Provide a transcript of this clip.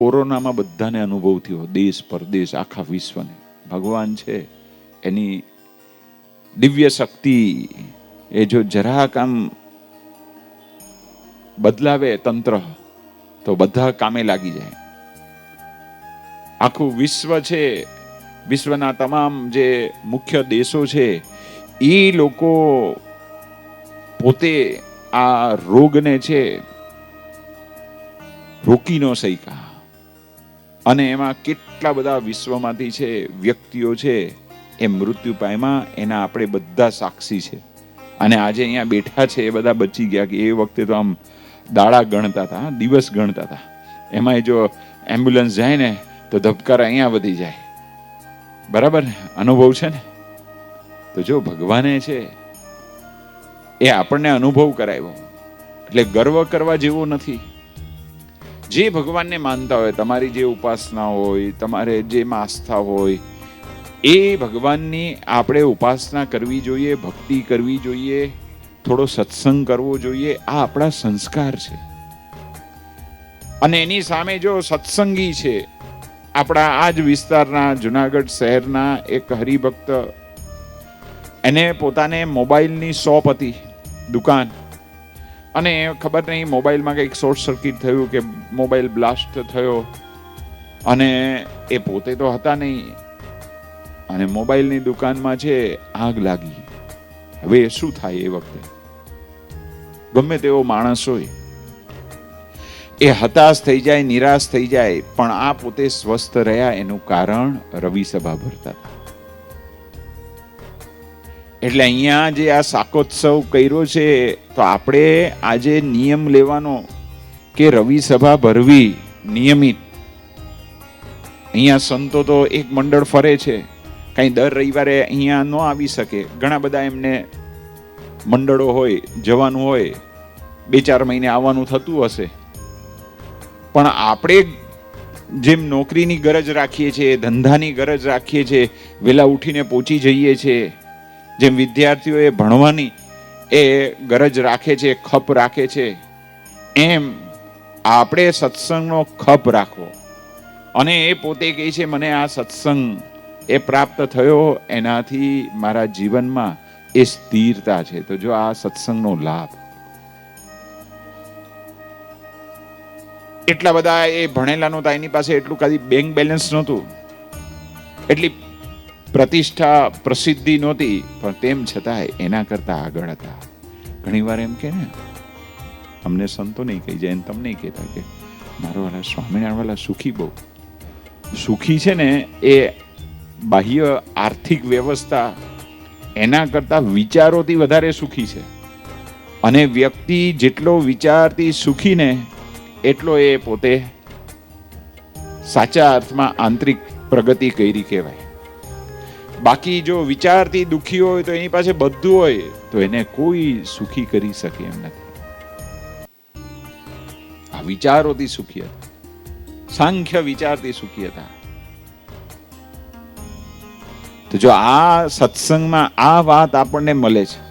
કોરોનામાં બધાને અનુભવ થયો, દેશ પરદેશ આખા વિશ્વને. ભગવાન છે, એની દિવ્ય શક્તિ એ જો જરાક આમ બદલાવે તંત્ર, તો બધા કામે લાગી જાય. આખું વિશ્વ છે, વિશ્વના તમામ જે મુખ્ય દેશો છે, એ લોકો પોતે આ રોગને છે, રોકી ન શક્યા. અને એમાં કેટલા બધા વિશ્વમાંથી છે, વ્યક્તિઓ છે, એ મૃત્યુ પાયમાં એના આપણે બધા સાક્ષી છે. અને આજે અહીંયા બેઠા છે, એ બધા બચી ગયા કે એ વખતે તો આમ દાડા ગણતા હતા દિવસ ગણતા હતા. એમાં જો એમ્બ્યુલન્સ જાય ને, તો ધબકાર અહીંયા વધી જાય. બરાબર ને? અનુભવ છે ને? તો જો ભગવાને છે, એ આપણને અનુભવ કરાવ્યો. એટલે ગર્વ કરવા જેવો નથી. જે ભગવાનને માનતા હોય, તમારી જે ઉપાસના હોય, તમારે જે આસ્થા હોય, એ ભગવાનની આપણે ઉપાસના કરવી જોઈએ, ભક્તિ કરવી જોઈએ, થોડો સત્સંગ કરવો જોઈએ, આ આપણા સંસ્કાર છે. અને એની સામે જો સત્સંગી છે, આપણા આ જ વિસ્તારના જુનાગઢ શહેરના એક હરિભક્ત, એને પોતાને મોબાઈલની શોપ હતી, દુકાન. અને ખબર નહીં, મોબાઈલમાં કંઈક શોર્ટ સર્કિટ થયું કે મોબાઈલ બ્લાસ્ટ થયો. અને એ પોતે તો હતા નહીં. અને મોબાઈલની દુકાનમાં છે, આગ લાગી. હવે એ શું થાય એ વખતે? ગમે તેવો માણસ હોય. એ હતાશ થઈ જાય, નિરાશ થઈ જાય, પણ આ પોતે સ્વસ્થ રહ્યા એનું કારણ રવિ સભા ભરતા હતા. એટલે અહીંયા જે આ શાકોત્સવ કર્યો છે, તો આપણે આજે નિયમ લેવાનો કે રવિ સભા ભરવી નિયમિત. અહીંયા સંતો તો એક મંડળ ફરે છે, કાંઈ દર રવિવારે અહીંયા ન આવી શકે. ઘણા બધા એમને મંડળો હોય, જવાનું હોય, બે ચાર મહિને આવવાનું થતું હશે. પણ આપણે જેમ નોકરીની ગરજ રાખીએ છીએ, ધંધાની ગરજ રાખીએ છીએ, વહેલા ઉઠીને પહોંચી જઈએ છીએ જેમ વિદ્યાર્થીઓએ ભણવાની એ ગરજ રાખે છે, ખપ રાખે છે, એમ આપણે સત્સંગનો ખપ રાખવો. અને એ પોતે કહે છે, મને આ સત્સંગ એ પ્રાપ્ત થયો, એનાથી મારા જીવનમાં એ સ્થિરતા છે. તો જો આ સત્સંગનો લાભ. એટલા બધા એ ભણેલા નહોતા એની પાસે એટલું કદી બેંક બેલેન્સ નહોતું. એટલી પ્રતિષ્ઠા પ્રસિદ્ધિ નહોતી, પણ તેમ છતાંય એના કરતા આગળ હતા. ઘણીવાર એમ કે ને, અમને સંતો નહીં કહી જાય તમને કહેતા કે મારો વાલા સ્વામિનારાયણ વાલા સુખી બહુ. સુખી છે ને એ બાહ્ય આર્થિક વ્યવસ્થા એના કરતાં વિચારોથી વધારે સુખી છે. અને વ્યક્તિ જેટલો વિચારથી સુખી ને, એટલો એ પોતે સાચા અર્થમાં આંતરિક પ્રગતિ કરી કહેવાય. બાકી જો વિચારથી દુઃખી હોય તો એની પાસે બધું હોય, તો એને કોઈ સુખી કરી શકે એમ નથી. આ વિચારોથી સુખી હતા. સાંખ્ય વિચારથી સુખી હતા. તો જો આ સત્સંગમાં આ વાત આપણને મળે છે